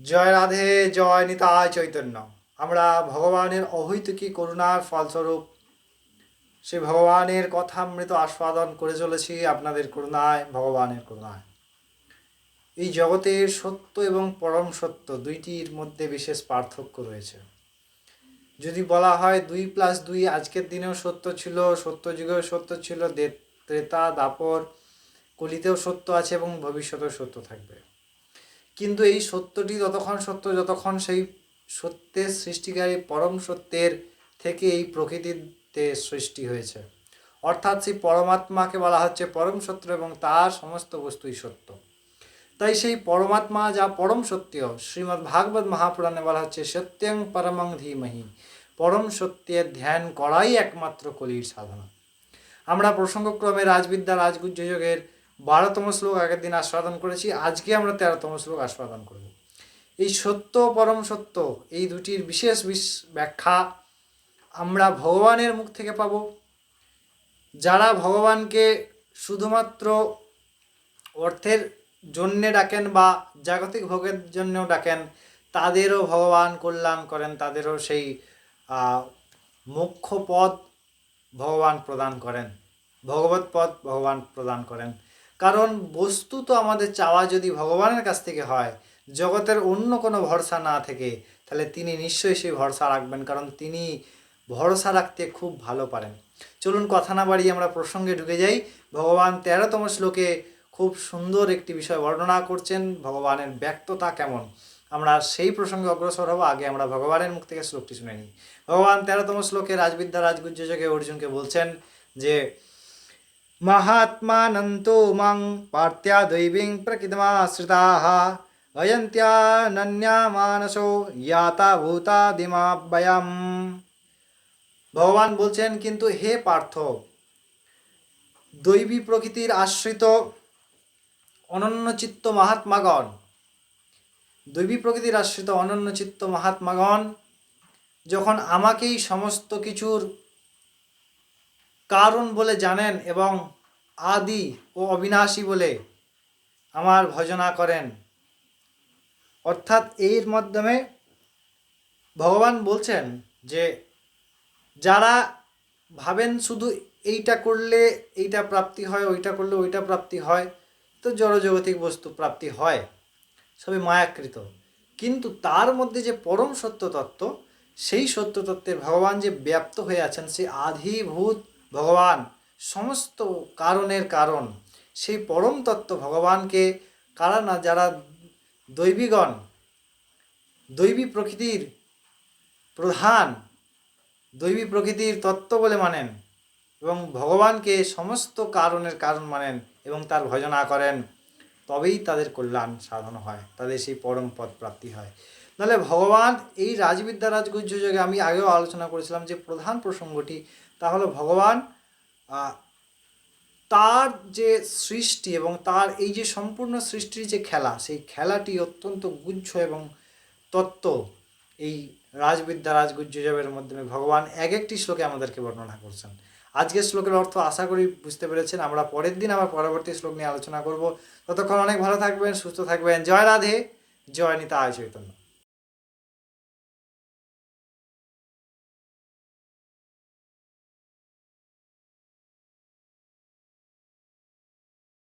জয় রাধে, জয় নিতায় চৈতন্য। আমরা ভগবানের অহৈতুকী করুণার ফলস্বরূপ সে ভগবানের কথামৃত আস্বাদন করে চলেছি আপনাদের করুণায়, ভগবানের করুণায়। এই জগতের সত্য এবং পরম সত্য দুইটির মধ্যে বিশেষ পার্থক্য রয়েছে। যদি বলা হয় দুই প্লাস দুই আজকের দিনেও সত্য ছিল, সত্য যুগেও সত্য ছিল ত্রেতা, দাপর কলিতেও সত্য আছে এবং ভবিষ্যতেও সত্য থাকবে। কিন্তু এই সত্যটি ততক্ষণ সত্য, যতক্ষণ সেই সত্যের সৃষ্টিকারী পরম সত্যের থেকে এই প্রকৃতিতে সৃষ্টি হয়েছে। অর্থাৎ সেই পরমাত্মাকে বলা হচ্ছে পরম সত্য এবং তার সমস্ত বস্তুই সত্য। তাই সেই পরমাত্মা যা পরম সত্য, শ্রীমদ্ ভাগবত মহাপুরাণে বলা হচ্ছে সত্যং পরমং ধীমহি। পরম সত্যের ধ্যান করাই একমাত্র কলির সাধনা। আমরা প্রসঙ্গক্রমে রাজবিদ্যা রাজগুজ্জ যোগের বারোতম শ্লোক আগের দিন আস্বাদন করেছি, আজকে আমরা তেরোতম শ্লোক আস্বাদন করব। এই সত্য, পরম সত্য, এই দুটির বিশেষ বিশ- ব্যাখ্যা আমরা ভগবানের মুখ থেকে পাব। যারা ভগবানকে শুধুমাত্র অর্থের জন্যে ডাকেন বা জাগতিক ভোগের জন্যও ডাকেন, তাদেরও ভগবান কল্যাণ করেন, তাদেরও সেই মোক্ষ পদ ভগবান প্রদান করেন। ভগবত পদ ভগবান প্রদান করেন। কারণ বস্তু তো আমাদের চাওয়া যদি ভগবানের কাছ থেকে হয়, জগতের অন্য কোনো ভরসা না থেকে, তাহলে তিনি নিশ্চয়ই সেই ভরসা রাখবেন, কারণ তিনি ভরসা রাখতে খুব ভালো পারেন। চলুন কথা না বাড়িয়ে আমরা প্রসঙ্গে ঢুকে যাই। ভগবান তেরোতম শ্লোকে খুব সুন্দর একটি বিষয় বর্ণনা করছেন, ভগবানের ব্যক্ততা কেমন? আমরা সেই প্রসঙ্গে অগ্রসর হব, আগে আমরা ভগবানের মুখ থেকে শ্লোকটি শুনে নিই। ভগবান তেরোতম শ্লোকে রাজবিদ্যা রাজগুজ্জ যোগে অর্জুনকে বলছেন যে महात्मानन्तो मां पार्थ्या दैवीं प्रकृतमाश्रिताः अयन्त्यानन्या मानसो याता ভূতাদিমাব্যয়াম ভগবান বলছেন কিন্তু হে পার্থ দৈবী প্রকৃতির আশ্রিত অনন্যচিত্ত মহাত্মাগণ দৈবী প্রকৃতির আশ্রিত অনন্যচিত্ত মহাত্মাগণ যখন আমাকেই সমস্ত কিছুর কারণ বলে জানেন এবং আদি ও অবিনাশী বলে আমার ভজনা করেন। অর্থাৎ এর মাধ্যমে ভগবান বলছেন যে, যারা ভাবেন শুধু এইটা করলে এইটা প্রাপ্তি হয়, ওইটা করলে ওইটা প্রাপ্তি হয়, তো জড়জগতিক বস্তু প্রাপ্তি হয়, সবই মায়াকৃত। কিন্তু তার মধ্যে যে পরম সত্য তত্ত্ব সেই সত্য তত্ত্বে ভগবান যে ব্যাপ্ত হয়ে আছেন সেই আধিভূত ভগবান, সমস্ত কারণের কারণ। সেই পরম তত্ত্ব ভগবানকে কারা না, যারা দৈবীগণ, দৈবী প্রকৃতির প্রধান, দৈবী প্রকৃতির তত্ত্ব বলে মানেন এবং ভগবানকে সমস্ত কারণের কারণ মানেন এবং তার ভজনা করেন, তবেই তাদের কল্যাণ সাধন হয়, তাদের সেই পরম পদ প্রাপ্তি হয়। নাহলে ভগবান এই রাজবিদ্যা রাজগুজ্জ যোগে আমি আগেও আলোচনা করেছিলাম যে প্রধান প্রসঙ্গটি, তা হলো ভগবান তার যে সৃষ্টি এবং তার এই যে সম্পূর্ণ সৃষ্টির যে খেলা, সেই খেলাটি অত্যন্ত গুচ্ছ এবং তত্ত্ব এই রাজবিদ্যা রাজগুজ্জ যোগের মাধ্যমে ভগবান এক একটি শ্লোকে আমাদেরকে বর্ণনা করছেন। আজকের শ্লোকের অর্থ আশা করি বুঝতে পেরেছেন। আমরা পরের দিন আবার পরবর্তী শ্লোক নিয়ে আলোচনা করব। ততক্ষণ অনেক ভালো থাকবেন, সুস্থ থাকবেন। জয় রাধে, জয় নিতা আয় চৈতন্য।